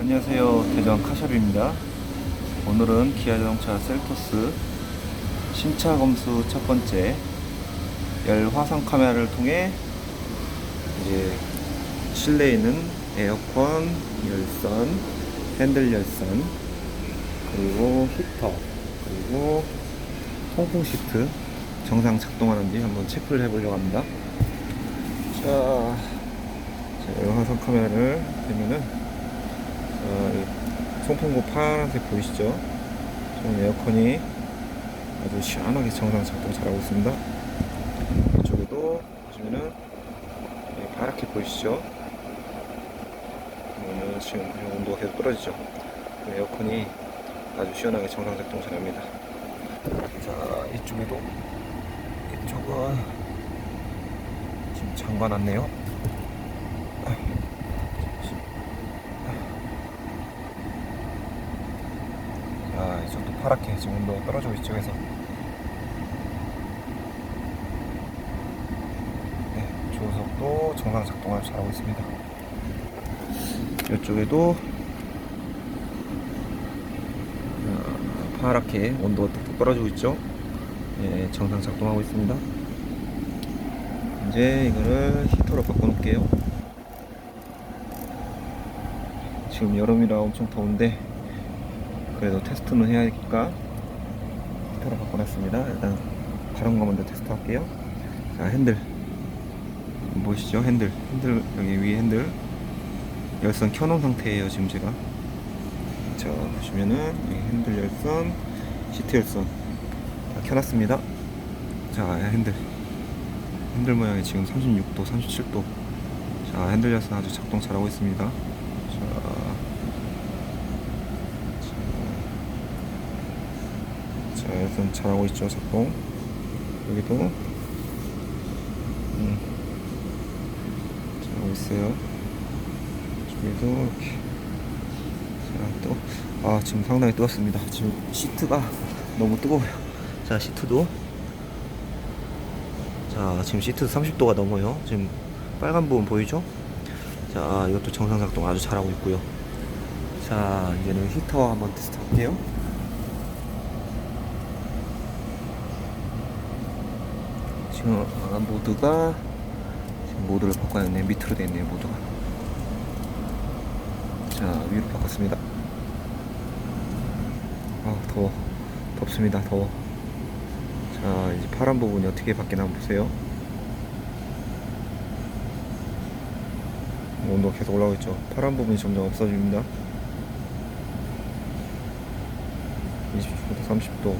안녕하세요. 대전 카샵입니다. 오늘은 기아자동차 셀토스 신차 검수 첫 번째 열 화상 카메라를 통해 이제 실내에 있는 에어컨 열선 핸들 열선 그리고 히터 그리고 통풍 시트 정상 작동하는지 한번 체크를 해보려고 합니다. 자, 자, 열 화상 카메라를 대면은 어, 이 송풍구 파란색 보이시죠? 지금 에어컨이 아주 시원하게 정상 작동 잘하고 있습니다. 이쪽에도 보시면은 예, 파랗게 보이시죠? 그러면 지금 온도가 계속 떨어지죠? 그 에어컨이 아주 시원하게 정상 작동 잘합니다. 자, 이쪽에도 이쪽은 지금 잠가놨네요. 아, 이쪽도 파랗게 지금 온도가 떨어지고 있죠, 그래서. 네, 조석도 정상 작동을 잘하고 있습니다. 이쪽에도 아, 파랗게 온도가 뚝뚝 떨어지고 있죠. 예, 정상 작동하고 있습니다. 이제 이거를 히터로 바꿔놓을게요. 지금 여름이라 엄청 더운데 그래도 테스트는 해야 하니까 히터로 바꿔놨습니다. 일단 다른 거 먼저 테스트 할게요. 자 핸들 보이시죠? 핸들 핸들 여기 위에 핸들 열선 켜놓은 상태예요 지금 제가. 자 보시면은 이 핸들 열선 시트 열선 다 켜놨습니다. 자 핸들 핸들 모양이 지금 36도 37도 자 핸들 열선 아주 작동 잘하고 있습니다. 자, 일단 잘하고 있죠, 작동. 여기도, 음, 잘하고 있어요. 저기도 이렇게. 자, 또, 아, 지금 상당히 뜨겁습니다. 지금 시트가 너무 뜨거워요. 자, 시트도. 자, 지금 시트 30도가 넘어요. 지금 빨간 부분 보이죠? 자, 이것도 정상 작동 아주 잘하고 있고요. 자, 이제는 히터 한번 테스트 할게요. 지금 아, 모드가 지금 모드를 바꿔놨네 밑으로 돼 있네요 모드가. 자 위로 바꿨습니다. 아 더워. 덥습니다 더워. 자 이제 파란 부분이 어떻게 바뀌나 한번 보세요. 온도가 계속 올라오고 있죠. 파란 부분이 점점 없어집니다. 20도 30도.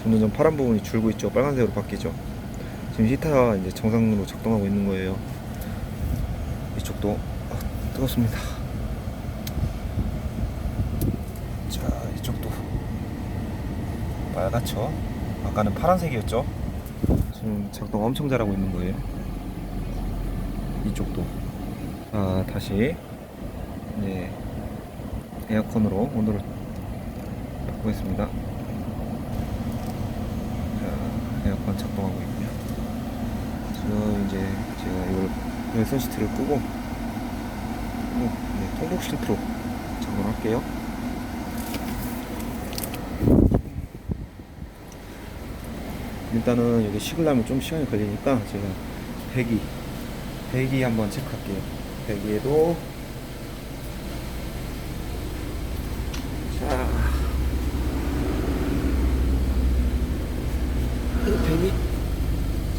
점점 파란 부분이 줄고 있죠. 빨간색으로 바뀌죠 지금 히터가 이제 정상으로 작동하고 있는 거예요. 이쪽도 아, 뜨겁습니다. 자, 이쪽도 빨갛죠? 아까는 파란색이었죠? 지금 작동 엄청 잘하고 있는 거예요. 이쪽도. 자, 다시 네 에어컨으로 온도를 바꾸겠습니다. 자, 에어컨 작동하고 있고요. 이제 제가 이걸 열선 시트를 끄고 끄고 네, 통곡 시트로 작동을 할게요. 일단은 여기 식으려면 좀 시간이 걸리니까 제가 배기 배기 한번 체크할게요. 배기에도 자 배기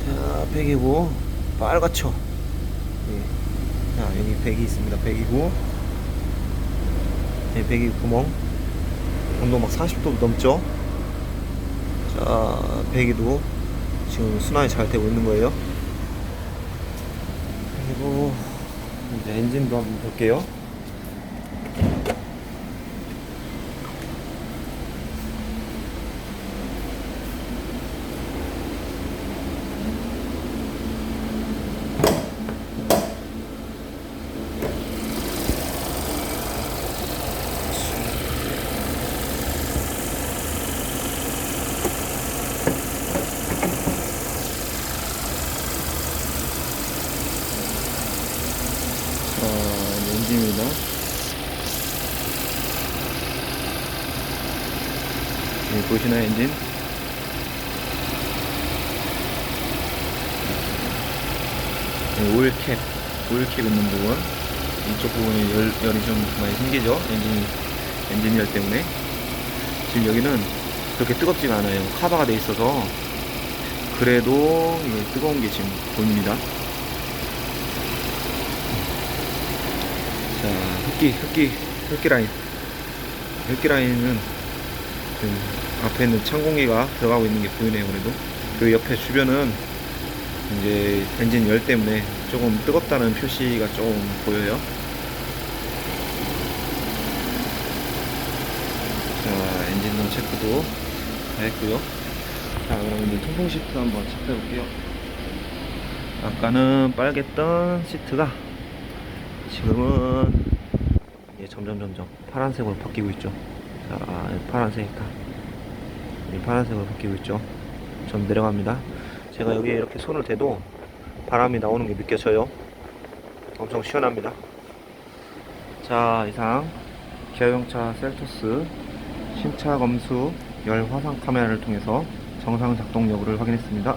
자, 백이고 빨갛죠. 예. 자, 여기 백이 있습니다. 백이고, 예, 백이 구멍. 온도 막 40도 넘죠. 자, 백이도 지금 순환이 잘 되고 있는 거예요. 그리고 이제 엔진도 한번 볼게요. 자, 엔진이 여기 보이시나요 엔진? 네, 오일캡, 오일캡 있는 부분. 이쪽 부분에 열, 열이 좀 많이 생기죠 엔진, 엔진 열 때문에. 지금 여기는 그렇게 뜨겁지가 않아요. 카바가 돼 있어서. 그래도 이게 뜨거운 게 지금 보입니다. 자 흡기 흡기 흡기 라인. 흡기 라인은 지금 앞에 있는 찬 공기가 들어가고 있는 게 보이네요 그래도. 그 옆에 주변은 이제 엔진 열 때문에 조금 뜨겁다는 표시가 좀 보여요. 자 엔진룸 체크도 다 했고요. 자 그럼 이제 통풍 시트 한번 체크해 볼게요. 아까는 빨갰던 시트가 지금은 점점 점점 파란색으로 바뀌고 있죠 자 파란색 다. 이 파란색으로 바뀌고 있죠. 좀 내려갑니다. 제가 여기에 이렇게 손을 대도 바람이 나오는 게 느껴져요. 엄청 시원합니다. 자 이상 기아용차 셀토스 심차 검수 열 화상 카메라를 통해서 정상 작동 여부를 확인했습니다